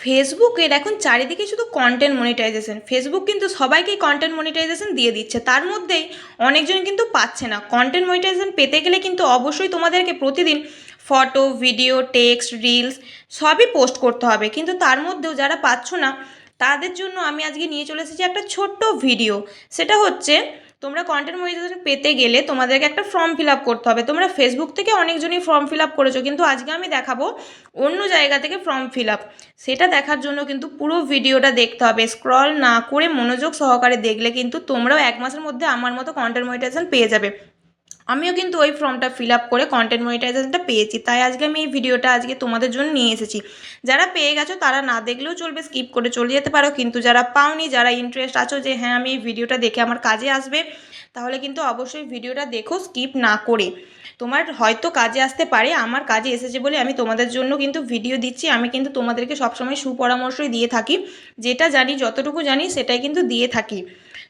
ফেসবুকের এখন চারিদিকে শুধু কন্টেন্ট মনিটাইজেশন ফেসবুক কিন্তু সবাইকেই কন্টেন্ট মনিটাইজেশন দিয়ে দিচ্ছে। তার মধ্যেই অনেকজন কিন্তু পাচ্ছে না। কন্টেন্ট মনিটাইজেশন পেতে গেলে কিন্তু অবশ্যই তোমাদেরকে প্রতিদিন ফটো ভিডিও টেক্সট রিলস সবই পোস্ট করতে হবে। কিন্তু তার মধ্যেও যারা পাচ্ছ না, তাদের জন্য আমি আজকে নিয়ে চলে এসেছি একটা ছোট্ট ভিডিও সেটা হচ্ছে তোমরা কন্টেন্ট মনিটাইজেশন পেতে গেলে তোমাদেরকে একটা ফর্ম ফিল আপ করতে হবে। তোমরা ফেসবুক থেকে অনেকজনই ফর্ম ফিল আপ করেছ, কিন্তু আজকে আমি দেখাবো অন্য জায়গা থেকে ফর্ম ফিল আপ সেটা দেখার জন্য কিন্তু পুরো ভিডিওটা দেখতে হবে। স্ক্রল না করে মনোযোগ সহকারে দেখলে কিন্তু তোমরাও এক মাসের মধ্যে আমার মতো কন্টেন্ট মনিটাইজেশন পেয়ে যাবে। আমিও কিন্তু ওই ফর্মটা ফিল আপ করে কন্টেন্ট মনিটাইজেশনটা পেয়েছি। তাই আজকে আমি এই ভিডিওটা আজকে তোমাদের জন্য নিয়ে এসেছি। যারা পেয়ে গেছো তারা না দেখলেও চলবে স্কিপ করে চলে যেতে পারো। কিন্তু যারা পাওনি, যারা ইন্টারেস্ট আছো যে হ্যাঁ আমি এই ভিডিওটা দেখে আমার কাজে আসবে, তাহলে কিন্তু অবশ্যই ভিডিওটা দেখো স্কিপ না করে। তোমার হয়তো কাজে আসতে পারে, আমার কাজে এসেছে বলে আমি তোমাদের জন্য কিন্তু ভিডিও দিচ্ছি। আমি কিন্তু তোমাদেরকে সবসময় সুপরামর্শই দিয়ে থাকি। যেটা জানি, যতটুকু জানি, সেটাই কিন্তু দিয়ে থাকি।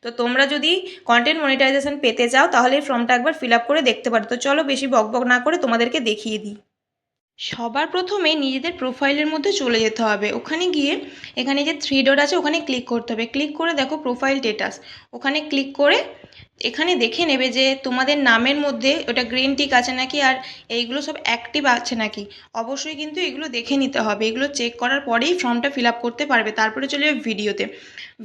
তো তোমরা যদি কন্টেন্ট মনিটাইজেশন পেতে চাও, তাহলে ফর্মটা একবার ফিল আপ করে দেখতে পারো। তো চলো বেশি বকবক না করে তোমাদেরকে দেখিয়ে দিই। সবার প্রথমে নিজেদের প্রোফাইলের মধ্যে চলে যেতে হবে। ওখানে গিয়ে, এখানে যে থ্রি ডট আছে, ওখানে ক্লিক করতে হবে। ক্লিক করে দেখো প্রোফাইল স্টেটাস ওখানে ক্লিক করে এখানে দেখে নেবে যে তোমাদের নামের মধ্যে ওটা গ্রিন টিক আছে নাকি আর এইগুলো সব অ্যাক্টিভ আছে নাকি। অবশ্যই কিন্তু এগুলো দেখে নিতে হবে। এগুলো চেক করার পরেই ফর্মটা ফিল আপ করতে পারবে। তারপরে চলে যাবে ভিডিওতে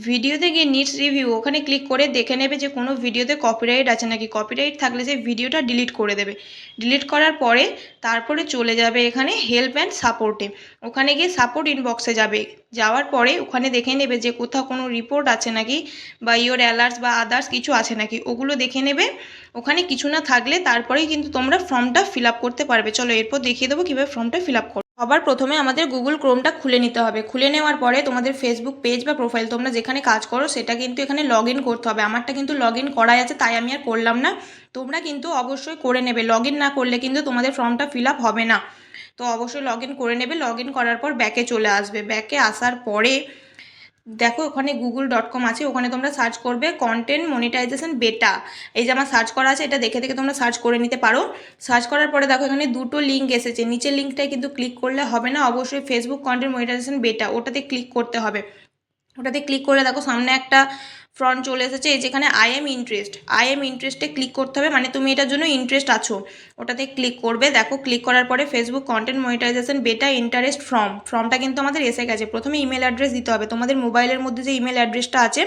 ভিডিওতে গিয়ে নিটস রিভিউ ওখানে ক্লিক করে দেখে নেবে যে কোনো ভিডিওতে কপিরাইট আছে নাকি। কপিরাইট থাকলে সেই ভিডিওটা ডিলিট করে দেবে। ডিলিট করার পরে তারপরে চলে যাবে এখানে হেল্প অ্যান্ড সাপোর্টে ওখানে গিয়ে সাপোর্ট ইনবক্সে যাবে। যাওয়ার পরে ওখানে দেখে নেবে যে কোথাও কোনো রিপোর্ট আছে নাকি বা ইওর অ্যালার্স বা আদার্স কিছু আছে নাকি, ওগুলো দেখে নেবে। ওখানে কিছু না থাকলে তারপরেই কিন্তু তোমরা ফর্মটা ফিল করতে পারবে। চলো এরপর দেখিয়ে দেবো কীভাবে ফর্মটা ফিল আপ সবার প্রথমে আমাদের গুগল ক্রোমটা খুলে নিতে হবে। খুলে নেওয়ার পরে তোমাদের ফেসবুক পেজ বা প্রোফাইল তোমরা যেখানে কাজ করো সেটা কিন্তু এখানে লগ করতে হবে। আমারটা কিন্তু লগ ইন করাই আছে, তাই আমি আর করলাম না। তোমরা কিন্তু অবশ্যই করে নেবে। লগ না করলে কিন্তু তোমাদের ফর্মটা ফিল হবে না। তো অবশ্যই লগ করে নেবে। লগ করার পর ব্যাকে চলে আসবে। ব্যাকে আসার পরে দেখো ওখানে গুগল ডট কম আছে। ওখানে তোমরা সার্চ করবে কন্টেন্ট মনিটাইজেশন বেটা এই যে আমার সার্চ করা আছে, এটা দেখে দেখে তোমরা সার্চ করে নিতে পারো। সার্চ করার পরে দেখো এখানে দুটো লিঙ্ক এসেছে। নিচের লিঙ্কটায় কিন্তু ক্লিক করলে হবে না। অবশ্যই ফেসবুক কন্টেন্ট মনিটাইজেশন বেটা ওটাতে ক্লিক করতে হবে। ওটাতে ক্লিক করলে দেখো সামনে একটা ফ্রন্ট চলে এসেছে, এই যেখানে I am interest I am ইন্টারেস্টে ক্লিক করতে হবে মানে তুমি এটার জন্য ইন্টারেস্ট আছো। ওটাতে ক্লিক করবে, দেখো ক্লিক করার পরে Facebook content monetization beta interest form ফর্মটা কিন্তু আমাদের এসে গেছে। প্রথমে ইমেল অ্যাড্রেস দিতে হবে, তোমাদের মোবাইলের মধ্যে যে ইমেল অ্যাড্রেসটা আছে,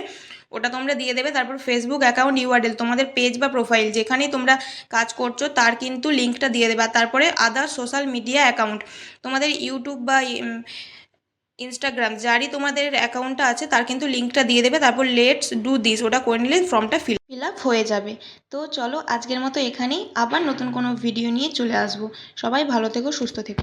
ওটা তোমরা দিয়ে দেবে, তারপর ফেসবুক অ্যাকাউন্ট ইউআরএল তোমাদের পেজ বা প্রোফাইল যেখানেই তোমরা কাজ করছ, তার কিন্তু লিঙ্কটা দিয়ে দেবে, আর তারপরে আদার সোশ্যাল মিডিয়া অ্যাকাউন্ট তোমাদের ইউটিউব বা ইনস্টাগ্রাম যারই তোমাদের অ্যাকাউন্টটা আছে, তার কিন্তু লিঙ্কটা দিয়ে দেবে। তারপর লেটস ডু দিস ওটা করে নিলে ফর্মটা ফিল ফিল আপ হয়ে যাবে। তো চলো আজকের মতো এখানেই। আবার নতুন কোনো ভিডিও নিয়ে চলে আসব। সবাই ভালো থেকো, সুস্থ থেকো।